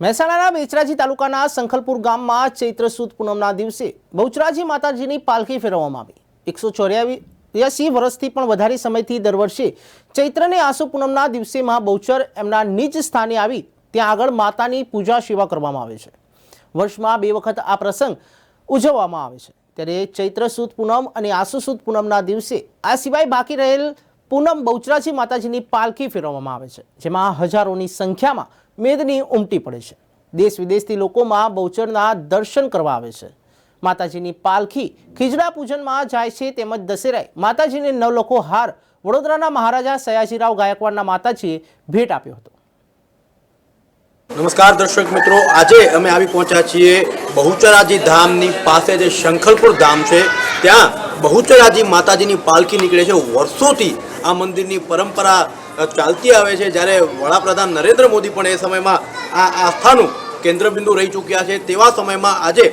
મહેસાણાના બેચરાજી તાલુકાના સંખલપુર ગામમાં ચૈત્ર સુદ પૂનમના દિવસે બહુચરાજી માતાજીની પાલખી ફેરવવામાં આવી. એકસો ચોર્યાસી વર્ષથી પણ વધારે સમયથી દર વર્ષે ચૈત્રને આસો પૂનમના દિવસે મહા બહુચર એમના નિજ સ્થાને આવી ત્યાં આગળ માતાની પૂજા સેવા કરવામાં આવે છે. વર્ષમાં બે વખત આ પ્રસંગ ઉજવવામાં આવે છે. ત્યારે ચૈત્ર સુદ પૂનમ અને આસો સુદ પૂનમના દિવસે આ સિવાય બાકી રહેલ પૂનમ બહુચરાજી માતાજીની પાલખી ફેરવવામાં આવે છે, જેમાં હજારોની સંખ્યામાં મેદની ઉમટી પડે છે. દેશ વિદેશથી લોકોમાં બહુચરના દર્શન કરવા આવે છે. માતાજીની પાલખી ખીજડા પૂજનમાં જાય છે તેમજ દશેરાએ માતાજીને નવલખો હાર વડોદરાના મહારાજા સયાજીરાવ ગાયકવાડના માતાજીએ ભેટ આપ્યો હતો. નમસ્કાર દર્શક મિત્રો, આજે અમે આવી પહોંચ્યા છીએ બહુચરાજી ધામની પાસે જે શંખલપુર ધામ છે, ત્યાં બહુચરાજી માતાજીની પાલખી નીકળે છે. વર્ષોથી આ મંદિરની પરંપરા ચાલતી આવે છે. જ્યારે વડાપ્રધાન નરેન્દ્ર મોદી પણ એ સમયમાં આ આસ્થાનું કેન્દ્રબિંદુ રહી ચૂક્યા છે. તેવા સમયમાં આજે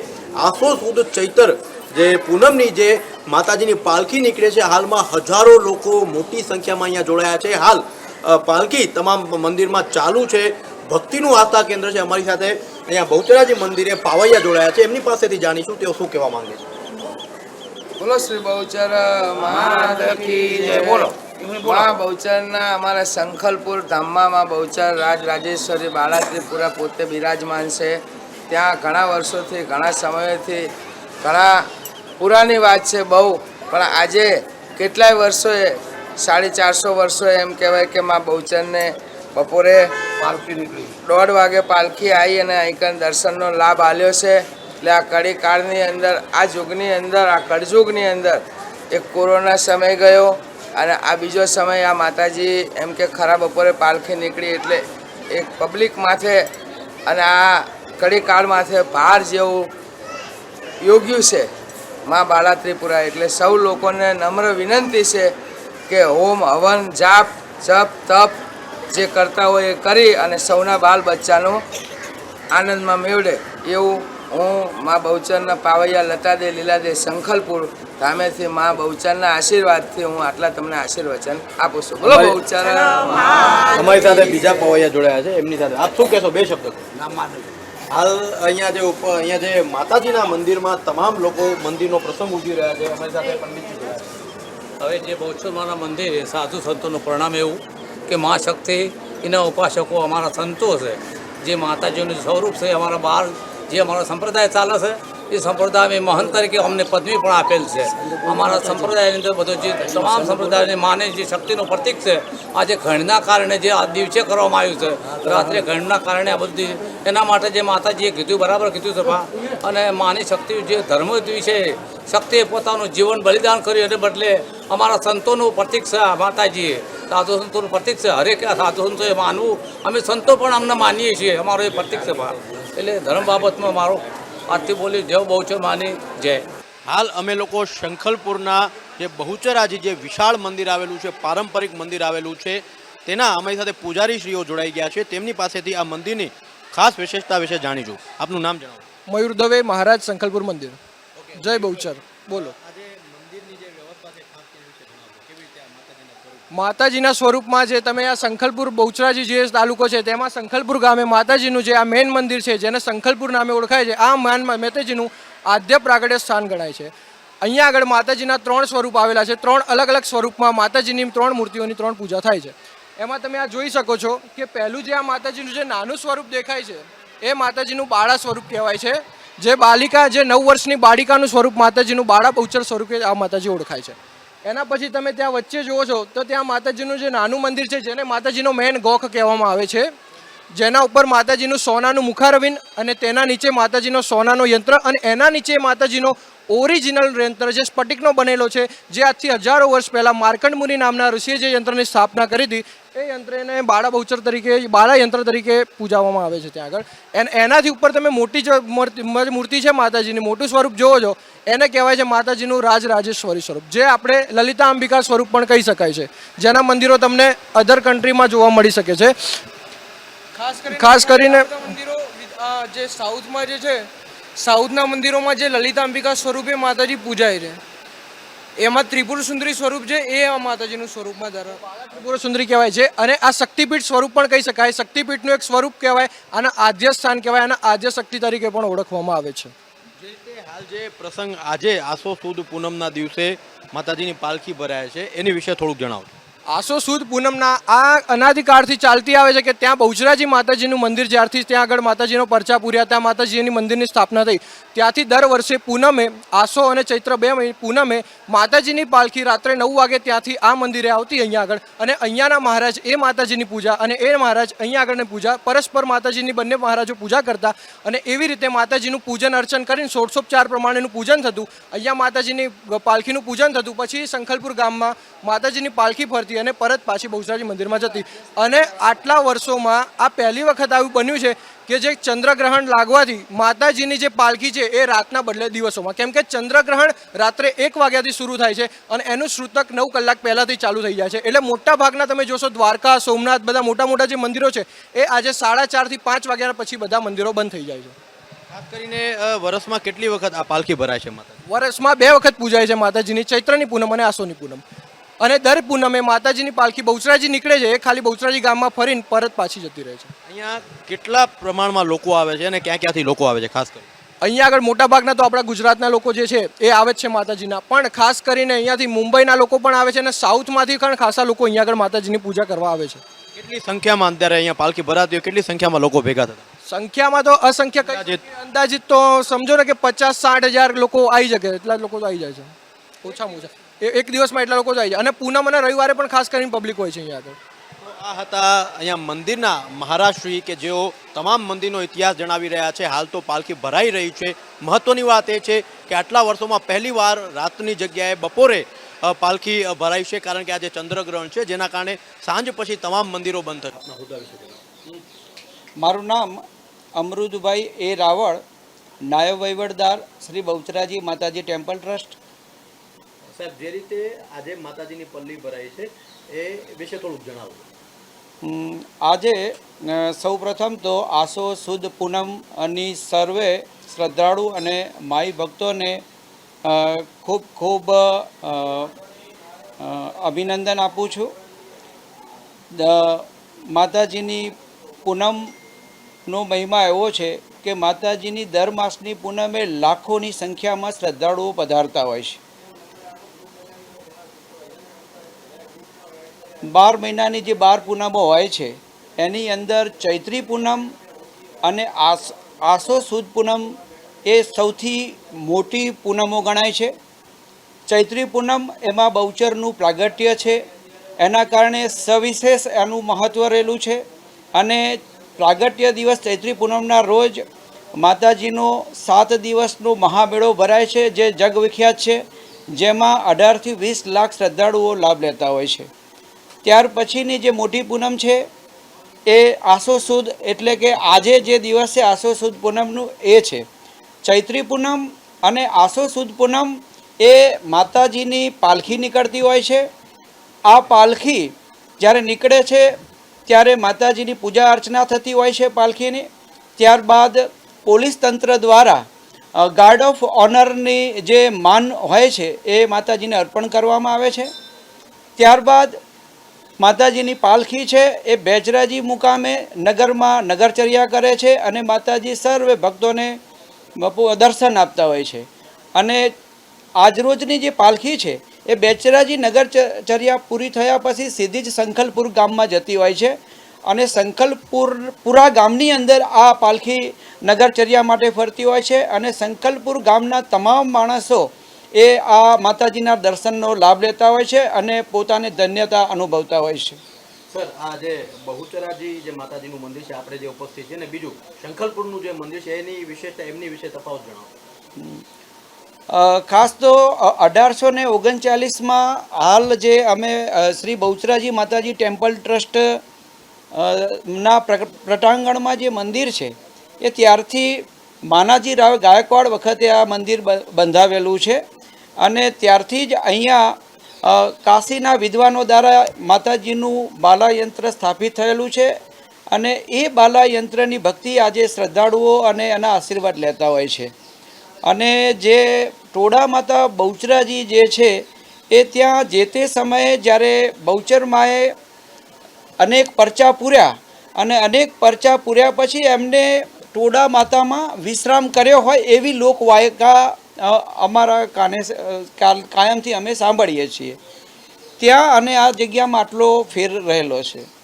આસો સુદ ચૈતર જે પૂનમની જે માતાજીની પાલખી નીકળે છે, હાલમાં હજારો લોકો મોટી સંખ્યામાં અહીંયા જોડાયા છે. હાલ પાલખી તમામ મંદિરમાં ચાલુ છે. ભક્તિનું આસ્થા કેન્દ્ર છે અમારી સાથે. અહીંયા બહુચરાજી મંદિરે પાવૈયા જોડાયા છે. એમની પાસેથી જાણીશું તેઓ શું કહેવા માંગે છે. બોલો શ્રી બહુચર મહારાજ કી જય બોલો. મા બહુચરના અમારા શંખલપુર ધામમાં મા બહુચર રાજ રાજેશ્વરી બાળા ત્રિપુરા પોતે બિરાજમાન છે. ત્યાં ઘણા વર્ષોથી ઘણા સમયથી ઘણા પુરાની વાત છે બહુ. પણ આજે કેટલાય વર્ષોએ સાડી ચારસો વર્ષોએ એમ કહેવાય કે મા બહુચરને બપોરે પાલખી નીકળી. દોઢ વાગે પાલખી આવી અને અહીં દર્શનનો લાભ આલ્યો છે. એટલે આ કડી કાળની અંદર, આ યુગની અંદર, આ કળયુગની અંદર એક કોરોના સમય ગયો અને આ બીજો સમય આ માતાજી એમ કે ખરા બપોરે પાલખી નીકળી એટલે એક પબ્લિક માથે અને આ કડી કાળ માથે ભાર જેવું યોગ્યું છે મા બાળા ત્રિપુરા એટલે સૌ લોકોને નમ્ર વિનંતી છે કે હોમ, હવન, જાપ, જપ, તપ જે કરતા હોય એ કરી અને સૌના બાલ બચ્ચાનો આનંદમાં મેળવે એવું હું મા બહુચરના પાવૈયા લતાદે લીલાદે શંખલપુર ધામેથી મા બહુચરના આશીર્વાદથી હું આટલા તમને આશીર્વચન આપું છું. બોલો અમારી- બહુચર. અમારી સાથે બીજા પાવૈયા જોડાયા છે એમની સાથે. આપ શું કહેશો? બે શબ્દ હાલ અહીંયા જે ઉપર અહીંયા જે માતાજીના મંદિરમાં તમામ લોકો મંદિરનો પ્રસંગ ઉજવી રહ્યા છે. અમારી સાથે પંડિતજી હવે જે બહુચરમાના એ સાધુ સંતોનું પરિણામ એવું કે મા શક્તિ એના ઉપાસકો અમારા સંતો છે. જે માતાજીનું સ્વરૂપ છે અમારા બહાર જે અમારો સંપ્રદાય ચાલે છે, એ સંપ્રદાયમાં મહંત તરીકે અમને પદવી પણ આપેલ છે. અમારા સંપ્રદાયની અંદર બધો જે તમામ સંપ્રદાયની માને જે શક્તિનું પ્રતીક છે, આજે ઘણના કારણે જે આ દિવસે કરવામાં આવ્યું છે, રાત્રે ઘણના કારણે આ બધી એના માટે જે માતાજીએ કીધું, બરાબર કીધું છે અને માની શક્તિ જે ધર્મ વિશે શક્તિએ પોતાનું જીવન બલિદાન કર્યું એને બદલે અમારા સંતોનું પ્રતીક છે માતાજીએ. સાધુ સંતોનું પ્રતીક છે, હરેક સાધુ સંતોએ માનવું. અમે સંતો પણ અમને માનીએ છીએ, અમારો એ પ્રતીક છે એટલે ધર્મ બાબતમાં મારો આજથી બોલી જય બહુચર માની જય. હાલ અમે લોકો શંખલપુરના જે બહુચરાજી જે વિશાળ મંદિર આવેલું છે પારંપરિક મંદિર આવેલું છે તેના અમારી સાથે પૂજારીશ્રીઓ જોડાઈ ગયા છે. તેમની પાસેથી આ મંદિરની ખાસ વિશેષતા વિશે જાણીશું. આપનું નામ જણાવો. મયુર દવે મહારાજ શંખલપુર મંદિર. જય બહુચર. બોલો. માતાજીના સ્વરૂપમાં જે તમે આ સંખલપુર બહુચરાજી જે તાલુકો છે, તેમાં સંખલપુર ગામે માતાજીનું જે આ મેન મંદિર છે, જેને સંખલપુર નામે ઓળખાય છે, આ માન માતાજીનું આદ્ય પ્રાગટ્ય સ્થાન ગણાય છે. અહીંયા આગળ માતાજીના ત્રણ સ્વરૂપ આવેલા છે, ત્રણ અલગ અલગ સ્વરૂપમાં માતાજીની ત્રણ મૂર્તિઓની ત્રણ પૂજા થાય છે. એમાં તમે આ જોઈ શકો છો કે પહેલું જે આ માતાજીનું જે નાનું સ્વરૂપ દેખાય છે, એ માતાજીનું બાળા સ્વરૂપ કહેવાય છે, જે બાલિકા, જે નવ વર્ષની બાળિકાનું સ્વરૂપ માતાજીનું બાળા બહુચર સ્વરૂપે આ માતાજી ઓળખાય છે. એના પછી તમે ત્યાં વચ્ચે જુઓ છો, તો ત્યાં માતાજીનું જે નાનું મંદિર છે, જેને માતાજીનો મેન ગોખ કહેવામાં આવે છે, જેના ઉપર માતાજીનું સોનાનું મુખારવિંદ અને તેના નીચે માતાજીનો સોનાનો યંત્ર અને એના નીચે માતાજીનો ઓરિજિનલ યંત્ર જે સ્ફટિકનો બનેલો છે જે આજથી હજારો વર્ષ પહેલાં માર્કંડ મુનિ નામના ઋષિએ જે યંત્રની સ્થાપના કરી હતી એ યંત્રને બાળા બહુચર તરીકે બાળા યંત્ર તરીકે પૂજાવામાં આવે છે ત્યાં આગળ. એન એનાથી ઉપર તમે મોટી મૂર્તિ છે માતાજીની મોટું સ્વરૂપ જોવો છો એને કહેવાય છે માતાજીનું રાજ રાજેશ્વરી સ્વરૂપ જે આપણે લલિતા અંબિકા સ્વરૂપ પણ કહી શકાય છે જેના મંદિરો તમને અધર કન્ટ્રીમાં જોવા મળી શકે છે. ખાસ કરીને મંદિરો જે સાઉથમાં જે છે સાઉથના મંદિરોમાં જે લલિતા અંબિકા સ્વરૂપે માતાજી પૂજાય છે, એમાં ત્રિપુર સુંદરી સ્વરૂપ છે, એ આ માતાજીનું સ્વરૂપમાં ધરાવે ત્રિપુર સુંદરી કહેવાય છે અને આ શક્તિપીઠ સ્વરૂપ પણ કહી શકાય. શક્તિપીઠનું એક સ્વરૂપ કહેવાય આના આદ્ય સ્થાન કહેવાય આના આદ્ય શક્તિ તરીકે પણ ઓળખવામાં આવે છે. જે રીતે હાલ જે પ્રસંગ આજે આસો સુદ પૂનમના દિવસે માતાજીની પાલખી ભરાય છે, એની વિશે થોડુંક જણાવો. આસો સુદ પૂનમના આ અનાધિકાળથી ચાલતી આવે છે કે ત્યાં બહુચરાજી માતાજીનું મંદિર જ્યારથી ત્યાં આગળ માતાજીનો પરચા પૂર્યા, ત્યાં માતાજીની મંદિરની સ્થાપના થઈ. ત્યાંથી દર વર્ષે પૂનમે, આસો અને ચૈત્ર બે મહિને પૂનમે માતાજીની પાલખી રાત્રે નવ વાગે ત્યાંથી આ મંદિરે આવતી અહીંયા આગળ. અને અહીંયાના મહારાજ એ માતાજીની પૂજા અને એ મહારાજ અહીંયા આગળની પૂજા, પરસ્પર માતાજીની બંને મહારાજો પૂજા કરતા અને એવી રીતે માતાજીનું પૂજન અર્ચન કરીને સોળસોપચાર પ્રમાણેનું પૂજન થતું. અહીંયા માતાજીની પાલખીનું પૂજન થતું. પછી સંખલપુર ગામમાં માતાજીની પાલખી ફરતી અને પરત પાછી બહુચરાજી મંદિરમાં જતી. અને આટલા વર્ષોમાં આ પહેલી વખત આવું બન્યું છે કે જે ચંદ્રગ્રહણ લાગવાથી માતાજીની જે પાલખી છે એ રાતના બદલે દિવસોમાં. કેમ કે ચંદ્રગ્રહણ રાત્રે એક વાગ્યાથી શરૂ થાય છે અને એનું શ્રુતક નવ કલાક પહેલાંથી ચાલુ થઈ જાય છે. એટલે મોટા ભાગના તમે જોશો દ્વારકા સોમનાથ બધા મોટા મોટા જે મંદિરો છે એ આજે સાડા ચારથી પાંચ વાગ્યા પછી બધા મંદિરો બંધ થઈ જાય છે. ખાસ કરીને વર્ષમાં કેટલી વખત આ પાલખી ભરાય છે માતા વર્ષમાં બે વખત પૂજાય છે માતાજીની. ચૈત્રની પૂનમ અને આસોની પૂનમ. અને દર પૂનમે માતાજીની પાલખી બહુચરાજી નીકળે છે એ ખાલી બહુચરાજી ગામમાં ફરીને પરત પાછી જતી રહે છે. અહીંયા કેટલા પ્રમાણમાં લોકો આવે છે અને ક્યાં ક્યાંથી લોકો આવે છે ખાસ કરી અહીંયા આગળ મોટાભાગના તો આપણા ગુજરાતના લોકો જે છે એ આવે જ છે માતાજીના. પણ ખાસ કરીને અહીંયાથી મુંબઈના લોકો પણ આવે છે અને સાઉથમાંથી પણ ખાસા લોકો અહીંયા આગળ માતાજીની પૂજા કરવા આવે છે. કેટલી સંખ્યામાં અત્યારે અહીંયા પાલખી ભરાતી હોય કેટલી સંખ્યામાં લોકો ભેગા થતા? સંખ્યામાં તો અસંખ્ય અંદાજિત. તો સમજો ને કે પચાસ સાઠ હજાર લોકો આવી શકે એટલા લોકો તો આવી જાય છે. ઓછામાં ઓછા. એક દિવસમાં એટલા લોકો જાય છે. અને પૂનમ અને રવિવારે પણ ખાસ કરીને પબ્લિક હોય છે અહીંયા આગળ આ હતા અહીંયા મંદિરના મહારાષ્ટ્રી કે જેઓ તમામ મંદિરનો ઇતિહાસ જણાવી રહ્યા છે. હાલ તો પાલખી ભરાઈ રહી છે. મહત્વની વાત એ છે કે આટલા વર્ષોમાં પહેલીવાર રાતની જગ્યાએ બપોરે પાલખી ભરાઈ છે. કારણ કે આજે ચંદ્રગ્રહણ છે. જેના કારણે સાંજ પછી તમામ મંદિરો બંધ થશે. મારું નામ અમૃતભાઈ એ રાવળ નાયબ વહીવટદાર શ્રી બહુચરાજી માતાજી ટેમ્પલ ટ્રસ્ટ. સાહેબ, જે રીતે આજે માતાજીની પલ્લી ભરાઈ છે, એ વિશે થોડુંક જણાવો. આજે સૌપ્રથમ તો આસો સુદ પૂનમની સર્વે શ્રદ્ધાળુ અને માઈ ભક્તોને ખૂબ ખૂબ અભિનંદન આપું છું. માતાજીની પૂનમનો મહિમા એવો છે કે માતાજીની દર માસની પૂનમે લાખોની સંખ્યામાં શ્રદ્ધાળુઓ પધારતા હોય છે. બાર મહિનાની જે બાર પૂનમો હોય છે, એની અંદર ચૈત્રી પૂનમ અને આસ, આસો સુદ પૂનમ એ સૌથી મોટી પૂનમો ગણાય છે. ચૈત્રી પૂનમ એમાં બહુચરનું પ્રાગટ્ય છે, એના કારણે સવિશેષ એનું મહત્ત્વ રહેલું છે અને પ્રાગટ્ય દિવસ ચૈત્રી પૂનમના રોજ માતાજીનો સાત દિવસનો મહામેળો ભરાય છે, જે જગવિખ્યાત છે, જેમાં અઢારથી વીસ લાખ શ્રદ્ધાળુઓ લાભ લેતા હોય છે. ત્યાર પછીની જે મોટી પૂનમ છે, એ આસો સુદ એટલે કે આજે જે દિવસ છે આસો સુદ પૂનમનું એ છે. ચૈત્રી પૂનમ અને આસો સુદ પૂનમ એ માતાજીની પાલખી નીકળતી હોય છે. આ પાલખી જ્યારે નીકળે છે, ત્યારે માતાજીની પૂજા અર્ચના થતી હોય છે પાલખીની. ત્યારબાદ પોલીસ તંત્ર દ્વારા ગાર્ડ ઓફ ઓનરની જે માન હોય છે, એ માતાજીને અર્પણ કરવામાં આવે છે. ત્યારબાદ માતાજીની પાલખી છે, એ બેચરાજી મુકામે નગરમાં નગરચર્યા કરે છે અને માતાજી સર્વે ભક્તોને દર્શન આપતા હોય છે. અને આજરોજની જે પાલખી છે, એ બેચરાજી નગરચર્યા પૂરી થયા પછી સીધી જ સંખલપુર ગામમાં જતી હોય છે અને સંખલપુર પુરા ગામની અંદર આ પાલખી નગરચર્યા માટે ફરતી હોય છે અને સંખલપુર ગામના તમામ માણસો એ આ માતાજીના દર્શનનો લાભ લેતા હોય છે અને પોતાને ધન્યતા અનુભવતા હોય છે. સર આ જે બહુચરાજી જે માતાજીનું મંદિર છે આપણે જે ઉપસ્થિત છે ને બીજું શંખલપુરનું જે મંદિર છે એની વિશેષતા એમની વિશે તફાવત જણાવો. ખાસ તો અઢારસો ને ઓગણચાલીસમાં હાલ જે અમે શ્રી બહુચરાજી માતાજી ટેમ્પલ ટ્રસ્ટ ના પ્રટાંગણમાં જે મંદિર છે એ ત્યારથી માનાજી રાવ ગાયકવાડ વખતે આ મંદિર બંધાવેલું છે. અને ત્યારથી જ અહીંયા કાશીના વિદ્વાનો દ્વારા માતાજીનું બાલાયંત્ર સ્થાપિત થયેલું છે અને એ બાલાયંત્રની ભક્તિ આજે શ્રદ્ધાળુઓ અને એના આશીર્વાદ લેતા હોય છે. અને જે ટોડા માતા બહુચરાજી જે છે, એ ત્યાં જે તે સમયે જ્યારે બહુચરમાએ અનેક પરચા પૂર્યા અને અનેક પરચા પૂર્યા પછી એમને ટોડા માતામાં વિશ્રામ કર્યો હોય એવી લોકવાયકા અમારા કાને કાલ- કાયમથી અમે સાંભળીએ છીએ. ત્યાં અને આ જગ્યામાં આટલો ફેર રહેલો છે.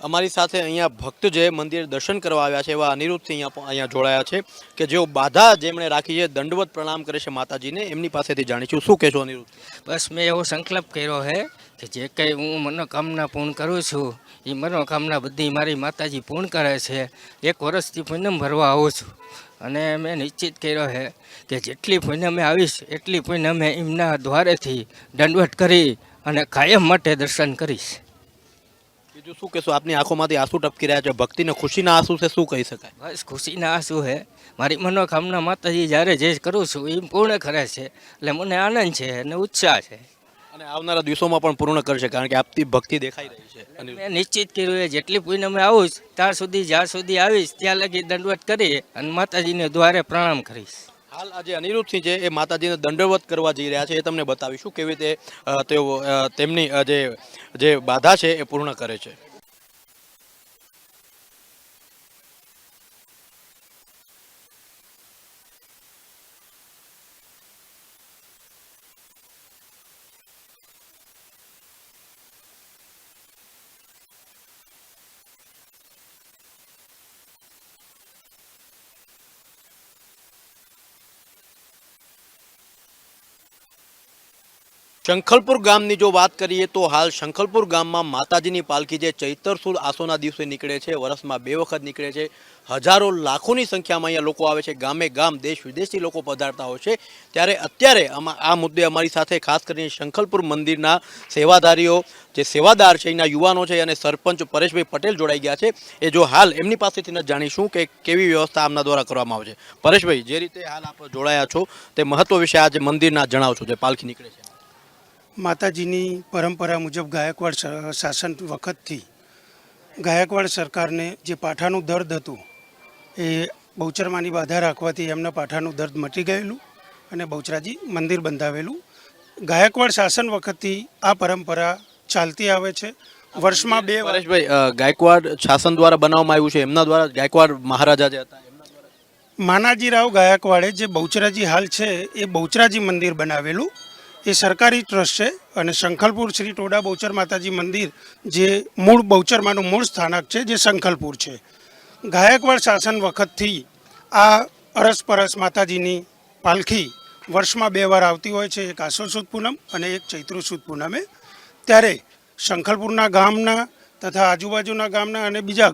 અમારી સાથે અહીંયા ભક્ત જે મંદિર દર્શન કરવા આવ્યા છે એવા અનિરુદ્ધસિંહ અહીંયા અહીંયા જોડાયા છે કે જેઓ બાધા જેમણે રાખી છે દંડવત પ્રણામ કરે છે માતાજીને એમની પાસેથી જાણીશું. શું કહેશો અનિરુદ્ધ? બસ મેં એવો સંકલ્પ કર્યો છે કે જે કંઈ હું મનોકામના પૂર્ણ કરું છું એ મનોકામના બધી મારી માતાજી પૂર્ણ કરે છે. એક વર્ષથી પૂનમ ભરવા આવું છું. અને મેં નિશ્ચિત કર્યો છે કે જેટલી પૂનમે આવીશ એટલી પૂનમે એમના દ્વારેથી દંડવટ કરી અને કાયમ માટે દર્શન કરીશ. બીજું શું કહેશો? આપની આંખોમાંથી આંસુ ટપકી રહ્યા છે. ભક્તિને ખુશીના આંસુ છે શું કહી શકાય? બસ ખુશીના આંસુ છે મારી મનોકામના માતાજી જ્યારે જે કરું છું એ પૂર્ણ કરે છે. એટલે મને આનંદ છે અને ઉત્સાહ છે. અને આવનારા દિવસોમાં પણ પૂર્ણ કરશે કારણ કે આપતી ભક્તિ દેખાઈ રહી છે. અનિરુદ્ધ મેં નિશ્ચિત કર્યું એ જેટલી પૂનમે આવું ત્યાં સુધી જ્યાં સુધી આવીશ ત્યાં લગી દંડવત કરી અને માતાજીને દ્વારે પ્રણામ કરીશ. હાલ આજે અનિરુદ્ધસિંહ છે એ માતાજીને દંડવત કરવા જઈ રહ્યા છે એ તમને બતાવીશું. કેવી રીતે તેઓ તેમની જે જે બાધા છે એ પૂર્ણ કરે છે? શંખલપુર ગામની જો વાત કરીએ તો હાલ શંખલપુર ગામમાં માતાજીની પાલખી જે ચૈતર સુદ આસોના દિવસે નીકળે છે, વર્ષમાં બે વખત નીકળે છે. હજારો લાખોની સંખ્યામાં અહીંયા લોકો આવે છે, ગામે ગામ, દેશ વિદેશથી લોકો પધારતા હોય છે. ત્યારે અત્યારે આ મુદ્દે અમારી સાથે ખાસ કરીને શંખલપુર મંદિરના સેવાધારીઓ, જે સેવાદાર છે, એના યુવાનો છે અને સરપંચ પરેશભાઈ પટેલ જોડાઈ ગયા છે. એ જો હાલ એમની પાસેથી ન જાણીશું કે કેવી વ્યવસ્થા આમના દ્વારા કરવામાં આવે છે. પરેશભાઈ, જે રીતે હાલ આપ જોડાયા છો, તે મહત્વ વિશે આજે મંદિરના જણાવશો, જે પાલખી નીકળે છે. માતાજીની પરંપરા મુજબ ગાયકવાડ શાસન વખતથી ગાયકવાડ સરકારને જે પાઠાનું દર્દ હતું એ બહુચરમાની બાધા રાખવાથી એમના પાઠાનું દર્દ મટી ગયેલું અને બહુચરાજી મંદિર બંધાવેલું. ગાયકવાડ શાસન વખતથી આ પરંપરા ચાલતી આવે છે. વર્ષમાં બે પરેશભાઈ ગાયકવાડ શાસન દ્વારા બનાવવામાં આવ્યું છે. એમના દ્વારા ગાયકવાડ મહારાજા જે હતા માનાજીરાવ ગાયકવાડે જે બહુચરાજી હાલ છે એ બહુચરાજી મંદિર બનાવેલું. એ સરકારી ટ્રસ્ટ છે અને શંખલપુર શ્રી ટોડા બહુચર માતાજી મંદિર જે મૂળ બહુચરમાનું મૂળ સ્થાનક છે, જે શંખલપુર છે. ગાયકવાડ શાસન વખતથી આ અરસપરસ માતાજીની પાલખી વર્ષમાં બે વાર આવતી હોય છે, એક આસો સુદ પૂનમ અને એક ચૈત્રુ સુદ પૂનમે. ત્યારે શંખલપુરના ગામના તથા આજુબાજુના ગામના અને બીજા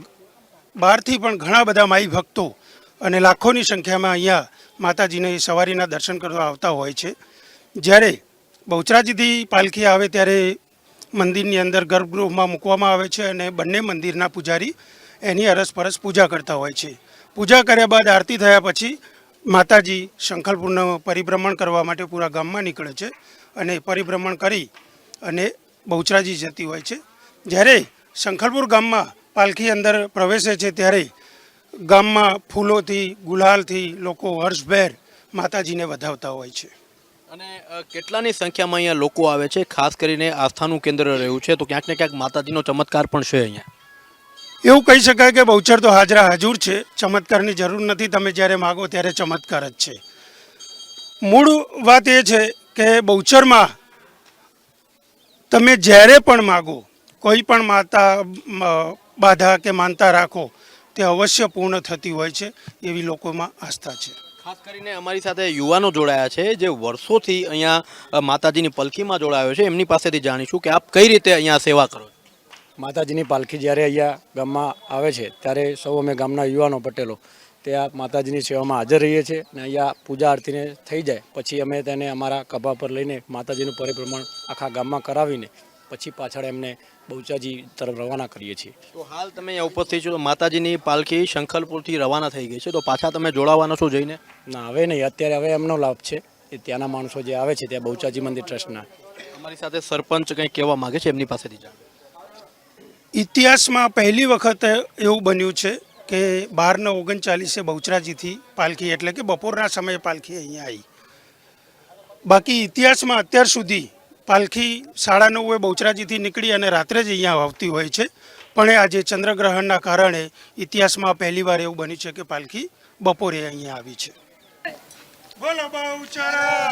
બહારથી પણ ઘણા બધા માઈ ભક્તો અને લાખોની સંખ્યામાં અહીંયા માતાજીને સવારીના દર્શન કરવા આવતા હોય છે. જ્યારે બહુચરાજીથી પાલખી આવે ત્યારે મંદિરની અંદર ગર્ભગૃહમાં મૂકવામાં આવે છે અને બંને મંદિરના પૂજારી એની અરસપરસ પૂજા કરતા હોય છે. પૂજા કર્યા બાદ આરતી થયા પછી માતાજી શંખલપુરનું પરિભ્રમણ કરવા માટે પૂરા ગામમાં નીકળે છે અને પરિભ્રમણ કરી અને બહુચરાજી જતી હોય છે. જ્યારે શંખલપુર ગામમાં પાલખી અંદર પ્રવેશે છે ત્યારે ગામમાં ફૂલોથી, ગુલાલથી લોકો હર્ષભેર માતાજીને વધાવતા હોય છે. અને કેટલાની સંખ્યામાં અહીંયા લોકો આવે છે? ખાસ કરીને આસ્થાનું કેન્દ્ર રહ્યું છે, તો ક્યાંક ને ક્યાંક માતાજીનો ચમત્કાર પણ છે અહીંયા. એવું કહી શકાય કે બહુચર તો હાજરા હાજર છે, ચમત્કારની જરૂર નથી, તમે જ્યારે માગો ત્યારે ચમત્કાર જ છે. મૂળ વાત એ છે કે બહુચરમાં તમે જ્યારે પણ માગો, કોઈ પણ માતા બાધા કે માનતા રાખો, તે અવશ્ય પૂર્ણ થતી હોય છે, એવી લોકોમાં આસ્થા છે. ખાસ કરીને અમારી સાથે યુવાનો જોડાયા છે, જે વર્ષોથી અહીંયા માતાજીની પલખીમાં જોડાયો છે. એમની પાસેથી જાણીશું કે આપ કઈ રીતે અહીંયા સેવા કરો માતાજીની પાલખી જ્યારે અહીંયા ગામમાં આવે છે, ત્યારે સૌ અમે ગામના યુવાનો પટેલો તે આ માતાજીની સેવામાં હાજર રહીએ છીએ અને અહીંયા પૂજા આરતીને થઈ જાય. પછી અમે તેને અમારા કભા પર લઈને માતાજીનું પરિભ્રમણ આખા ગામમાં કરાવીને પછી પાછળ એમને બહુચાજી તરફ રવાના કરીએ છીએ. તો હાલ તમે અહીંયા ઉપસ્થિત છો તો માતાજીની પાલખી શંખલપુરથી રવાના થઈ ગઈ છે. તો પાછા તમે જોડાવાના છો જઈને? ના હવે નહીં. અત્યારે હવે એમનો લાભ છે. એ ત્યાંના માણસો જે આવે છે ત્યાં બહુચાજી મંદિર ટ્રસ્ટના. અમારી સાથે સરપંચ કંઈ કહેવા માંગે છે એમની પાસેથી જાણ. ઇતિહાસમાં પહેલી વખત એવું બન્યું છે કે બારને ઓગણચાલીસે બહુચરાજીથી પાલખી એટલે કે બપોરના સમયે પાલખી અહીંયા આવી. બાકી ઇતિહાસમાં અત્યાર સુધી પાલખી સાડા નવે બહુચરાજીથી નીકળી અને રાત્રે જ અહીંયા આવતી હોય છે. પણ આજે ચંદ્રગ્રહણના કારણે ઇતિહાસમાં પહેલીવાર એવું બન્યું છે કે પાલખી બપોરે અહીંયા આવી છે. બોલો બહુચરા!